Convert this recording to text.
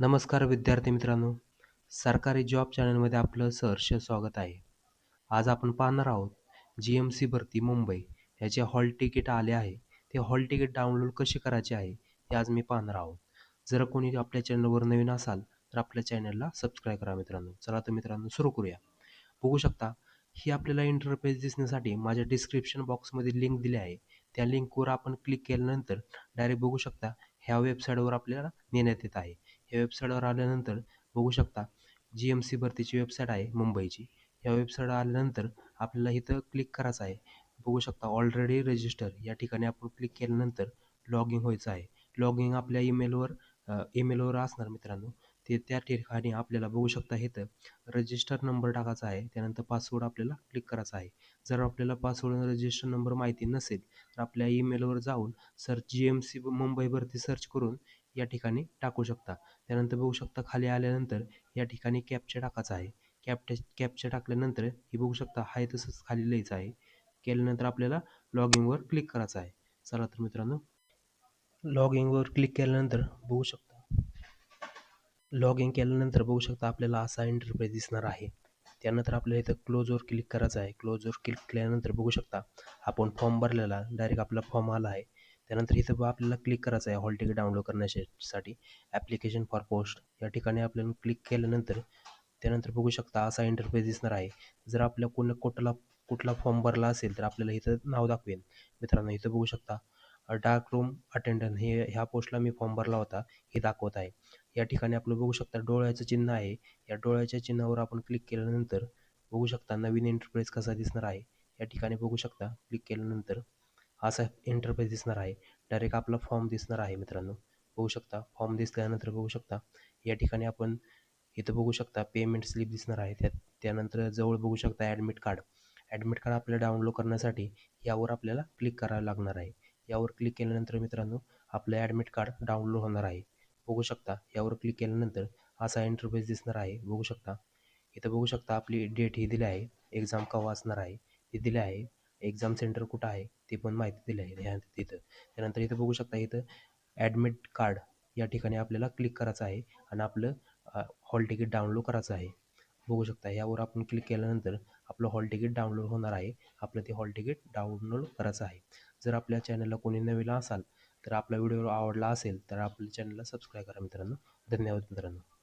नमस्कार विद्यार्थी मित्रांनो. सरकारी जॉब चॅनलमध्ये आपलं सहर्ष स्वागत आहे. आज आपण पाहणार आहोत जी एम सी भरती मुंबई याचे हॉल तिकीट आले आहे. ते हॉल तिकीट डाउनलोड कसे करायचे आहे हे आज मी पाहणार आहोत. जर कोणी आपल्या चॅनलवर नवीन असाल तर आपल्या चॅनलला सबस्क्राईब करा मित्रांनो. चला तर मित्रांनो सुरू करूया. बघू शकता ही आपल्याला इंटरफेस दिसण्यासाठी माझ्या डिस्क्रिप्शन बॉक्समध्ये लिंक दिली आहे. त्या लिंकवर आपण क्लिक केल्यानंतर डायरेक्ट बघू शकता ह्या वेबसाईटवर आपल्याला नेण्यात येत आहे. या वेबसाईटवर आल्यानंतर बघू शकता जी एम सी भरतीची वेबसाईट आहे मुंबईची. या वेबसाईटवर आल्यानंतर आपल्याला इथं क्लिक करायचं आहे. बघू शकता ऑलरेडी रजिस्टर या ठिकाणी आपण क्लिक केल्यानंतर लॉग इन व्हायचं आहे. लॉग इन आपल्या ईमेलवर ईमेलवर असणार मित्रांनो. ते त्या ठिकाणी आपल्याला बघू शकता येतं रजिस्टर नंबर टाकायचा आहे त्यानंतर पासवर्ड आपल्याला क्लिक करायचा आहे. जर आपल्याला पासवर्ड रजिस्टर नंबर माहिती नसेल तर आपल्या ईमेलवर जाऊन सर्च जी एम सी मुंबईवरती सर्च करून या ठिकाणी टाकू शकता. त्यानंतर बघू शकता खाली आल्यानंतर या ठिकाणी कॅपचे टाकायचं आहे. कॅपटे कॅपचे टाकल्यानंतर हे बघू शकता हाय तसंच खाली लिहायचं आहे. केल्यानंतर आपल्याला लॉग इनवर क्लिक करायचं आहे. चला तर मित्रांनो लॉग इनवर क्लिक केल्यानंतर बघू शकता लॉग इन केल्यानंतर बघू शकता आपल्याला असा इंटरफेस दिसणार आहे. त्यानंतर आपल्याला इथं क्लोजवर क्लिक करायचं आहे. क्लोजवर क्लिक केल्यानंतर बघू शकता आपण फॉर्म भरलेला डायरेक्ट आपला फॉर्म आला आहे. त्यानंतर इथं आपल्याला क्लिक करायचं आहे. हॉल तिकीट डाउनलोड करण्यासाठी ॲप्लिकेशन फॉर पोस्ट या ठिकाणी आपल्याला क्लिक केल्यानंतर त्यानंतर बघू शकता असा इंटरफेस दिसणार आहे. जर आपल्या कोण कुठला कुठला फॉर्म भरला असेल तर आपल्याला इथं नाव दाखवेल. मित्रांनो इथं बघू शकता डार्क रूम अटेंडंट हे ह्या पोस्टला मी फॉर्म भरला होता. हे दाखवत आहे. या ठिकाणी आपलं बघू शकता डोळ्याचं चिन्ह आहे. या डोळ्याच्या चिन्हावर आपण क्लिक केल्यानंतर बघू शकता नवीन इंटरप्रेस कसा दिसणार आहे. या ठिकाणी बघू शकता क्लिक केल्यानंतर असा इंटरफेस दिसणार आहे. डायरेक्ट आपला फॉर्म दिसणार आहे मित्रांनो. बघू शकता फॉर्म दिसल्यानंतर बघू शकता. या ठिकाणी आपण इथं बघू शकता पेमेंट स्लिप दिसणार आहे. त्या त्यानंतर जवळ बघू शकता ॲडमिट कार्ड ॲडमिट कार्ड आपल्याला डाउनलोड करण्यासाठी यावर आपल्याला क्लिक करावं लागणार आहे. यावर क्लिक केल्यानंतर मित्रांनो आपलं ॲडमिट कार्ड डाउनलोड होणार आहे. बघू शकता यावर क्लिक केल्यानंतर असा इंटरफेस दिसणार आहे. बघू शकता. इथं बघू शकता आपली डेट ही दिली आहे. एक्झाम कवा असणार आहे? ती दिली आहे. एक्झाम सेंटर कुठं आहे? ते पण माहिती दिली आहे. ह्या तिथं. त्यानंतर इथं बघू शकता इथं ॲडमिट कार्ड या ठिकाणी आपल्याला क्लिक करायचं आहे आणि आपलं हॉल तिकीट डाउनलोड करायचं आहे. बघू शकता यावर आपण क्लिक केल्यानंतर आपलं हॉल तिकीट डाउनलोड होणार आहे. आपलं ते हॉल तिकीट डाउनलोड करायचं आहे. जर आपल्या चॅनलला कोणी नवीन असाल तर आपला व्हिडिओ आवडला असेल तर आपल्या चॅनलला सबस्क्राईब करा मित्रांनो. धन्यवाद मित्रांनो.